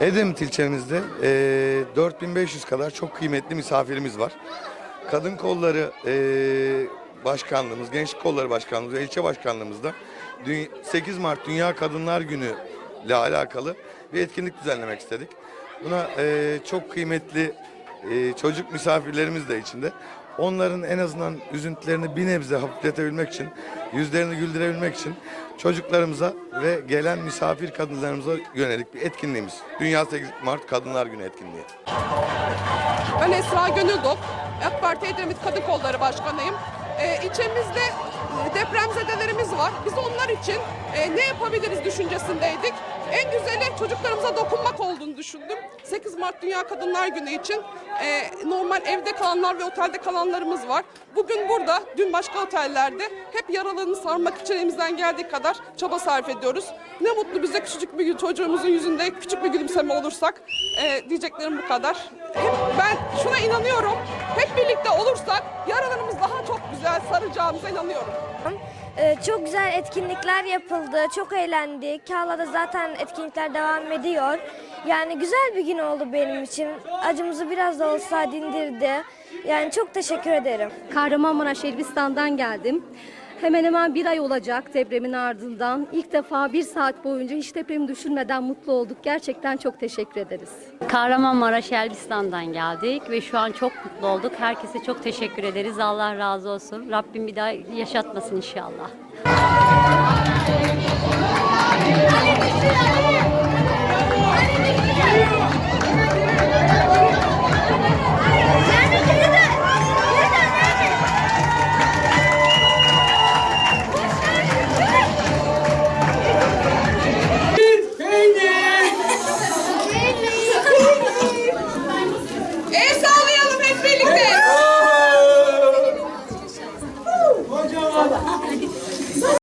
Gezikent ilçemizde eee 4500 kadar çok kıymetli misafirimiz var. Kadın kolları eee, başkanlığımız, gençlik kolları başkanlığımız ilçe başkanlığımızda dü- 8 Mart Dünya Kadınlar Günü ile alakalı bir etkinlik düzenlemek istedik. Buna eee, çok kıymetli eee, çocuk misafirlerimiz de içinde. Onların en azından üzüntülerini bir nebze hafifletebilmek için, yüzlerini güldürebilmek için çocuklarımıza ve gelen misafir kadınlarımıza yönelik bir etkinliğimiz. Dünya 8 Mart Kadınlar Günü etkinliği. Ben Esra Gönüldok. AK Parti Edremit Kadın Kolları Başkanıyım. Ee, ilçemizde e, depremzedelerimiz var. Biz onlar için e, ne yapabiliriz düşüncesindeydik. En güzeli çocuklarımıza olduğunu düşündüm. 8 Mart Dünya Kadınlar Günü için e, normal evde kalanlar ve otelde kalanlarımız var. Bugün burada, dün başka otellerde hep yaralarını sarmak için elimizden geldiği kadar çaba sarf ediyoruz. Ne mutlu bize küçücük bir çocuğumuzun yüzünde küçük bir gülümseme olursak e, diyeceklerim bu kadar. Hep ben şuna inanıyorum. Hep birlikte olursak yaralarımız daha çok güzel saracağımıza inanıyorum. Ee, Çok güzel etkinlikler yapıldı. Çok eğlendik. Hala zaten etkinlikler devam ediyor. Yani güzel bir gün oldu benim için. Acımızı biraz da olsa dindirdi. Yani çok teşekkür ederim. Kahramanmaraş Elbistan'dan geldim. Hemen hemen bir ay olacak depremin ardından. İlk defa bir saat boyunca hiç depremi düşünmeden mutlu olduk. Gerçekten çok teşekkür ederiz. Kahramanmaraş Elbistan'dan geldik ve şu an çok mutlu olduk. Herkese çok teşekkür ederiz. Allah razı olsun. Rabbim bir daha yaşatmasın inşallah.